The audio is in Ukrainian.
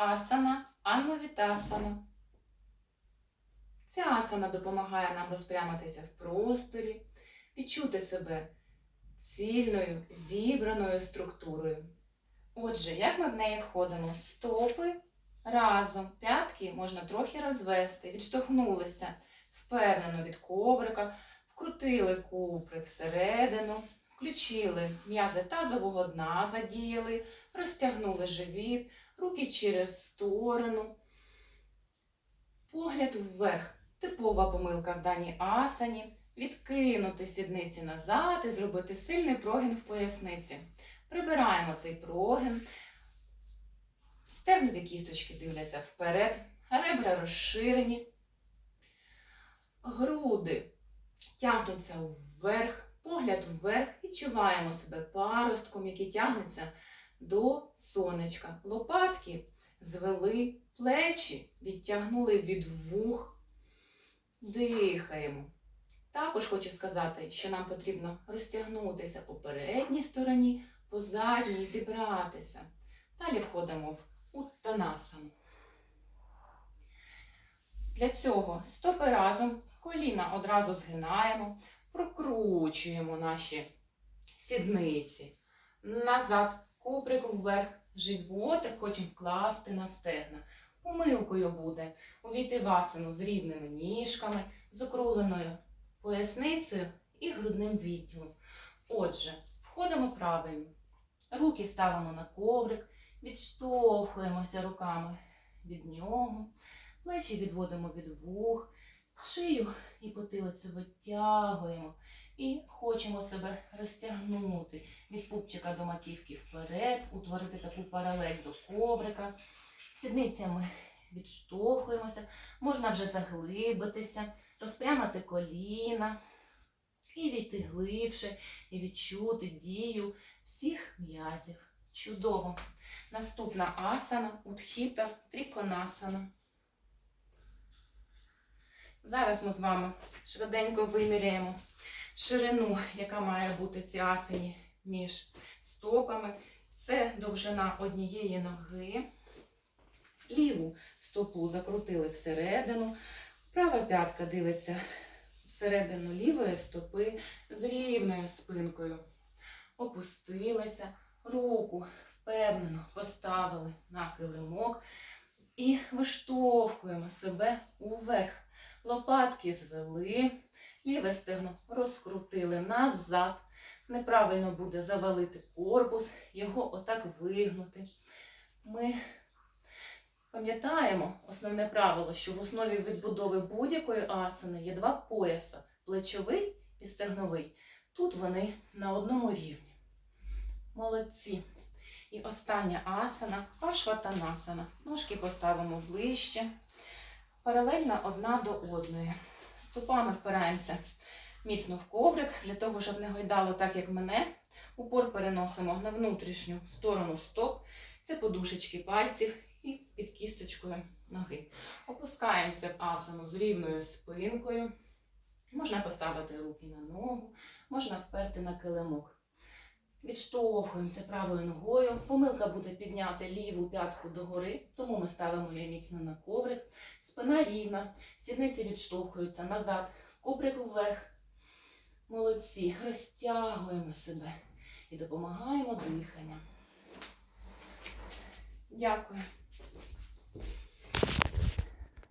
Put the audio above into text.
асана, анувітасана. Ця асана допомагає нам розпрямитися в просторі, відчути себе цільною, зібраною структурою. Отже, як ми в неї входимо? Стопи разом, п'ятки можна трохи розвести, відштовхнулися впевнено від коврика, вкрутили куприк всередину, включили м'язи тазового дна, задіяли, розтягнули живіт, руки через сторону, погляд вверх. Типова помилка в даній асані. Відкинути сідниці назад і зробити сильний прогін в поясниці. Прибираємо цей прогин. Стегнові кісточки дивляться вперед, ребра розширені. Груди тягнуться вверх, погляд вверх. Відчуваємо себе паростком, який тягнеться до сонечка. Лопатки звели плечі, відтягнули від вух. Дихаємо. Також хочу сказати, що нам потрібно розтягнутися по передній стороні, по задній зібратися. Далі входимо в уттанасану. Для цього стопи разом, коліна одразу згинаємо, прокручуємо наші сідниці. Назад, куприк вверх, животик хочемо вкласти на стегна. Помилкою буде увійти в асану з рівними ніжками, з округленою поясницею і грудним відділом. Отже, входимо правильно. Руки ставимо на коврик, відштовхуємося руками від нього, плечі відводимо від вух, шию і потилицю витягуємо. І хочемо себе розтягнути від пупчика до маківки вперед, утворити таку паралель до коврика. Сідницями відштовхуємося, можна вже заглибитися, розпрямити коліна і війти глибше, і відчути дію всіх м'язів. Чудово! Наступна асана, утхіта, тріконасана. Зараз ми з вами швиденько виміряємо ширину, яка має бути в цій асані між стопами. Це довжина однієї ноги. Ліву стопу закрутили всередину. Права п'ятка дивиться всередину лівої стопи з рівною спинкою. Опустилися, руку впевнено поставили на килимок і виштовхуємо себе уверх. Лопатки звели, ліве стегно розкрутили назад. Неправильно буде завалити корпус, його отак вигнути. Ми пам'ятаємо основне правило, що в основі відбудови будь-якої асани є два пояса плечовий і стегновий. Тут вони на одному рівні. Молодці. І остання асана пашватанасана. Ножки поставимо ближче, паралельно одна до одної. Стопами впираємося міцно в коврик, для того, щоб не гойдало так, як мене. Упор переносимо на внутрішню сторону стоп. Це подушечки пальців і під кісточкою ноги. Опускаємося в асану з рівною спинкою. Можна поставити руки на ногу, можна вперти на килимок. Відштовхуємося правою ногою. Помилка буде підняти ліву п'ятку догори, тому ми ставимо її міцно на коврик. Спина рівна, сідниці відштовхуються назад, куприк вверх. Молодці. Розтягуємо себе і допомагаємо диханням. Дякую.